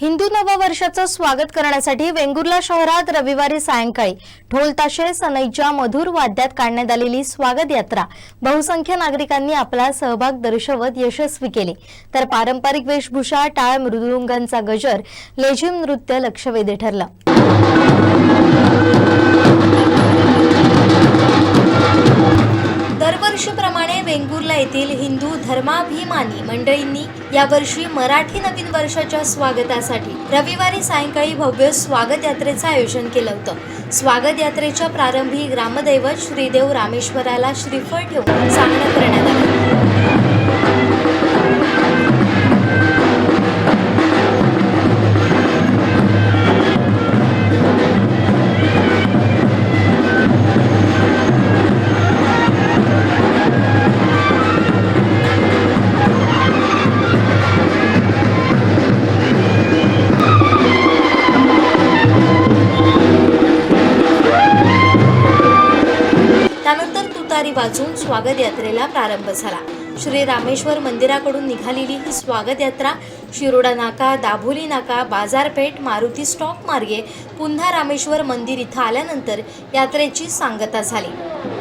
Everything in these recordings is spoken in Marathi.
हिंदू नववर्षाचं स्वागत करण्यासाठी वेंगुर्ला शहरात रविवारी सायंकाळी ढोल ताशे सनईच्या मधुर वाद्यात काढण्यात आलेली स्वागत यात्रा. बहुसंख्य नागरिकांनी आपला सहभाग दर्शवत यशस्वी केले. तर पारंपरिक वेशभूषा टाळ मृदुंगांचा गजर लेझिम नृत्य लक्षवेधी ठरलं. दरवर्षीप्रमाणे वेंगुर्ला येथील हिंदू धर्माभिमानी मंडळींनी यावर्षी मराठी नवीन वर्षाच्या स्वागतासाठी रविवारी सायंकाळी भव्य स्वागत यात्रेचं आयोजन केलं होतं. स्वागत यात्रेच्या प्रारंभी ग्रामदैवत श्रीदेव रामेश्वराला श्रीफळ ठेवून सामना करण्यात तुतारी वाजून स्वागत यात्रेला प्रारंभ झाला. श्री रामेश्वर मंदिराकडून निघालेली ही स्वागत यात्रा शिरोडा नाका दाभोली नाका बाजारपेठ मारुती स्टॉक मार्गे पुन्हा रामेश्वर मंदिर इथं आल्यानंतर यात्रेची सांगता झाली.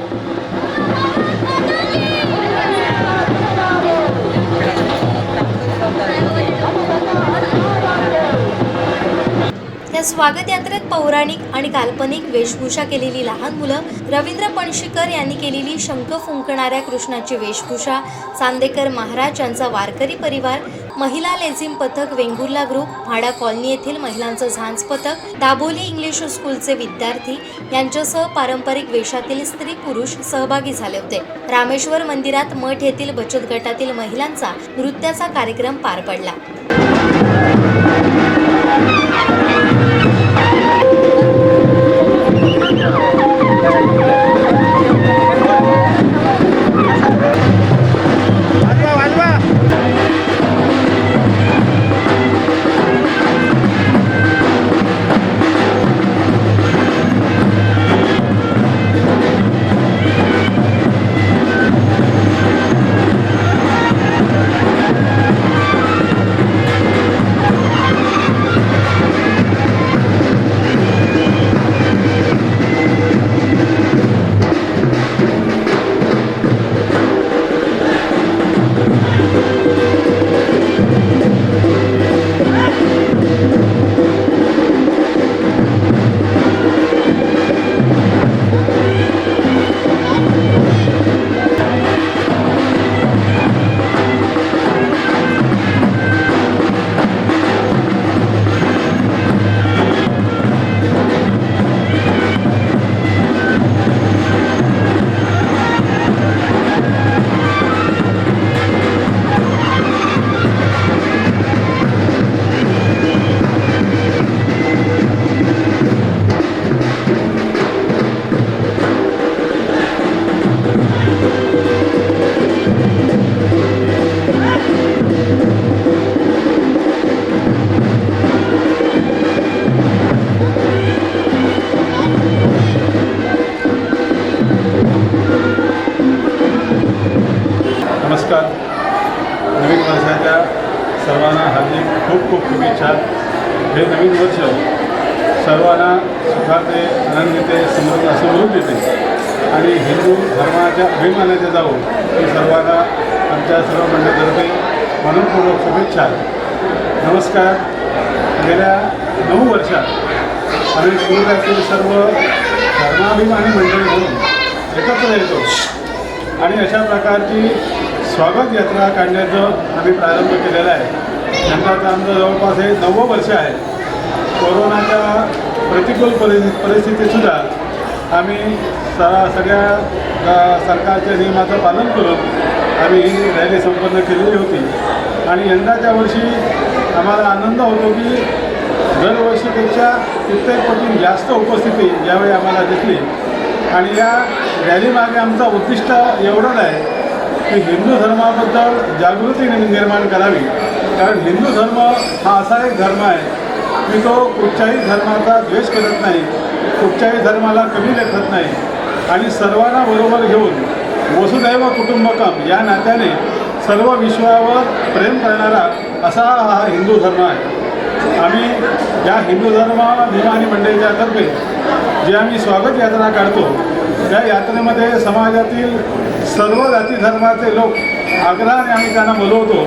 स्वागत यात्रेत पौराणिक आणि काल्पनिक वेशभूषा केलेली लहान मुलं रवींद्र पणशीकर यांनी केलेली शंख फुंकणाऱ्या कृष्णाची वेशभूषा चांदेकर महाराज यांचा वारकरी परिवार महिला लेझिम पथक वेंगुर्ला ग्रुप भाडा कॉलनी येथील महिलांचं झांज पथक दाभोली इंग्लिश स्कूलचे विद्यार्थी यांच्यासह पारंपरिक वेशातील स्त्री पुरुष सहभागी झाले होते. रामेश्वर मंदिरात मठ येथील बचत गटातील महिलांचा नृत्याचा कार्यक्रम पार पडला. नमस्कार नवीन वर्षाच्या सर्वांना हार्दिक खूप खूप शुभेच्छा. हे नवीन वर्ष सर्वांना सुखाते आनंदिते समृद्ध समृद्धीते आणि हिंदू धर्माच्या अभिमानाचे जाऊ हे सर्वांना आमच्या सर्व मंडळातर्फे मनपूर्वक शुभेच्छा. नमस्कार. गेल्या नऊ वर्षात आम्ही गुरुरातील सर्व धर्माभिमानी मंडळी म्हणून एकत्र येतो. आणि अशा प्रकारची स्वागत यात्रा काढण्याचं आम्ही प्रारंभ केलेला आहे. यंदाचं आमचं जवळपास हे नव्वद वर्ष आहे. कोरोनाच्या प्रतिकूल परिस्थिती परिस्थितीतसुद्धा आम्ही स सगळ्या सरकारच्या नियमाचं पालन करून आम्ही ही रॅली संपन्न केलेली होती. आणि यंदाच्या वर्षी आम्हाला आनंद होतो की दरवर्षीपेक्षा कित्येक जास्त उपस्थिती यावेळी आम्हाला दिसली. आणि या रॅलीमागे आमचा उद्दिष्ट एवढंच आहे की हिंदू धर्माबद्दल जागृती निर्माण करावी. कारण हिंदू धर्म हा असा एक धर्म आहे की तो कुठच्याही धर्माचा द्वेष करत नाही कुठच्याही धर्माला कमी लेखत नाही. आणि सर्वांना बरोबर घेऊन वसुदैव कुटुंबकम या नात्याने सर्व विश्वावर प्रेम करणारा असा हा हिंदू धर्म आहे. आम्ही या हिंदू धर्म अभिमानी मंडळीच्या तर्फे जे आम्ही स्वागत यात्रा काढतो त्या यात्रेमध्ये समाजातील सर्व जाती धर्माचे लोक आग्रहाने आम्ही त्यांना बोलवतो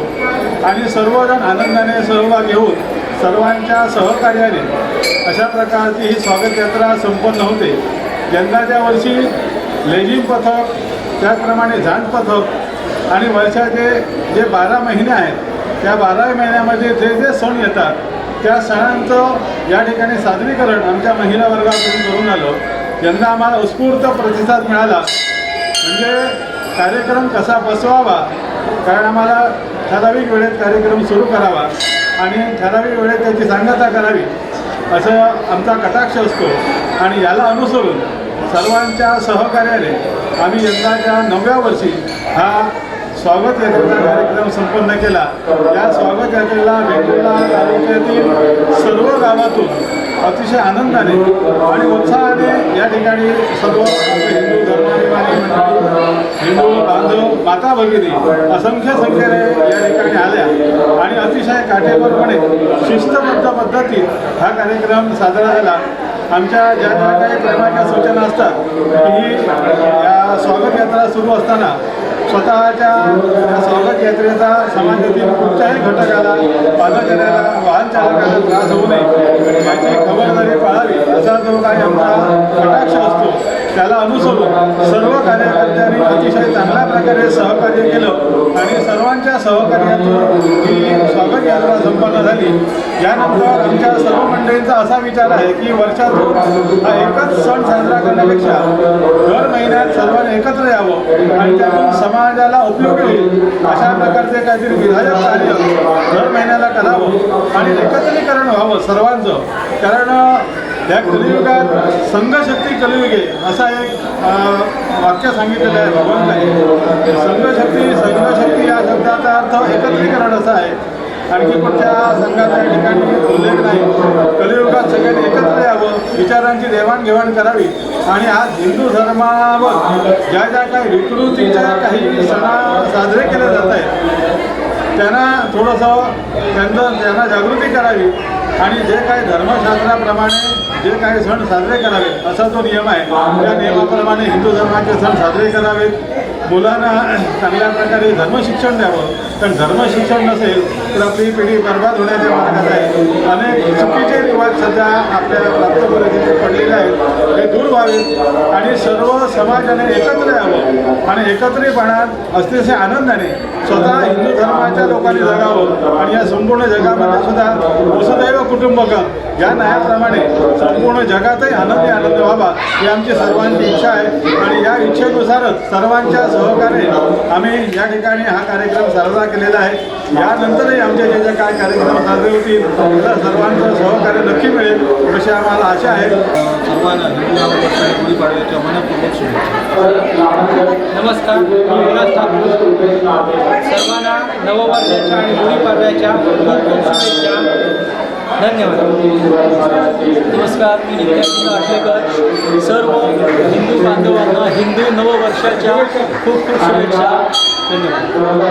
आणि सर्वजण आनंदाने सहभाग घेऊन सर्वांच्या सहकार्याने अशा प्रकारची ही स्वागत यात्रा संपन्न होते. यंदाच्या वर्षी लेझिम पथक त्याचप्रमाणे झांज पथक आणि वर्षाचे जे बारा महिने आहेत त्या बारा महिन्यामध्ये जे जे सण येतात त्या सणांचं या ठिकाणी सादरीकरण आमच्या महिला वर्गाकडून करून आलं. यंदा आम्हाला उत्स्फूर्त प्रतिसाद मिळाला. म्हणजे कार्यक्रम कसा बसवावा? कारण आम्हाला ठराविक वेळेत कार्यक्रम सुरू करावा आणि ठराविक वेळेत त्याची सांगता करावी असं आमचा कटाक्ष असतो. आणि याला अनुसरून सर्वांच्या सहकार्याने आम्ही यंदाच्या नवव्या वर्षी हा स्वागत यात्रेचा कार्यक्रम संपन्न केला. या स्वागत यात्रेला वेगवेगळ्या तालुक्यातील सर्व गावातून अतिशय आनंदाने आणि उत्साहाने या ठिकाणी सर्व हिंदू धर्माभिमानी मंडळी हिंदू बांधव माता भगिनी असंख्य संख्येने या ठिकाणी आल्या. आणि अतिशय काटेकोरपणे शिस्तबद्ध पद्धतीत हा कार्यक्रम साजरा झाला. आमच्या ज्या ज्या काही प्रेमाच्या सूचना असतात की या स्वागत यात्रा सुरू असताना स्वतःच्या या स्वागत यात्रेचा समाजातील कुठच्याही घटकाला पादचाऱ्याला वाहन चालकाला त्रास होऊ नये याची खबरदारी पाळावी असा जो काही आमचा कटाक्ष असतो त्याला अनुसरून सर्व कार्यकर्त्यांनी अतिशय चांगल्या प्रकारे सहकार्य केलं आणि सर्वांच्या सहकार्यातून ही स्वागत यात्रा संपन्न झाली. यानंतर आमच्या सर्व मंडळींचा असा विचार आहे की वर्षातून हा एकच सण साजरा करण्यापेक्षा दर महिन्यात सर्वांनी एकत्र यावं आणि त्यातून समाजाला उपयोग होईल अशा प्रकारचे काहीतरी विधायक कार्य दर महिन्याला करावं आणि एकत्रीकरण व्हावं सर्वांचं. कारण या कलियुगात संघशक्ती कलियुगे असा एक वाक्य सांगितलेलं आहे भगवंताने संघशक्ती संघशक्ती या शब्दाचा अर्थ एकत्रीकरण असा आहे. आणखी कोणत्या संघाच्या ठिकाणी उल्लेख नाही. कलियुगात सगळ्यांनी एकत्र यावं विचारांची देवाणघेवाण करावी. आणि आज हिंदू धर्मावर ज्या ज्या काही विकृतीच्या काही सणा साजरे केले जात आहेत त्यांना थोडंसं त्यांचं त्यांना जागृती करावी. आणि जे काही धर्मशास्त्राप्रमाणे जे काही सण साजरे करावे असा जो नियम आहे त्या नियमाप्रमाणे हिंदू धर्माचे सण साजरे करावेत मुलांना चांगल्या प्रकारे धर्मशिक्षण द्यावं. कारण धर्मशिक्षण नसेल तर आपली पिढी बर्बाद होण्याच्या मार्गात आहे. अनेक चुकीचे संकट सध्या आपल्या प्राप्त पडलेले आहेत हे दूर व्हावेत. आणि सर्व समाजाने एकत्र यावं आणि एकत्रितपणात अतिशय आनंदाने स्वतः हिंदू धर्माच्या लोकांनी जगावं. आणि या संपूर्ण जगामध्ये सुद्धा वसुदैव कुटुंबकम या न्यायाप्रमाणे संपूर्ण जगातही आनंदी आनंद व्हावा ही आमची सर्वांची इच्छा आहे. आणि या इच्छेनुसारच सर्वांच्या सहकार्याने आम्ही या ठिकाणी हा कार्यक्रम साजरा केलेला आहे. यानंतरही आमचे जे जे काय कार्यक्रम साजरे होतील त्या सर्वांचं सहकार्य नक्की मिळेल. अशी आम्हाला आशा आहे. सर्वांना गुढीपाडव्याच्या मनपूर्वक शुभेच्छा. नमस्कार. मी विलास ठाकूर. सर्वांना नववर्षाच्या आणि गुढीपाडव्याच्या खूप शुभेच्छा. धन्यवाद. नमस्कार. मी नित्यानंद आठलेकर सर्व हिंदू बांधवांना हिंदू नववर्षाच्या खूप खूप शुभेच्छा. धन्यवाद.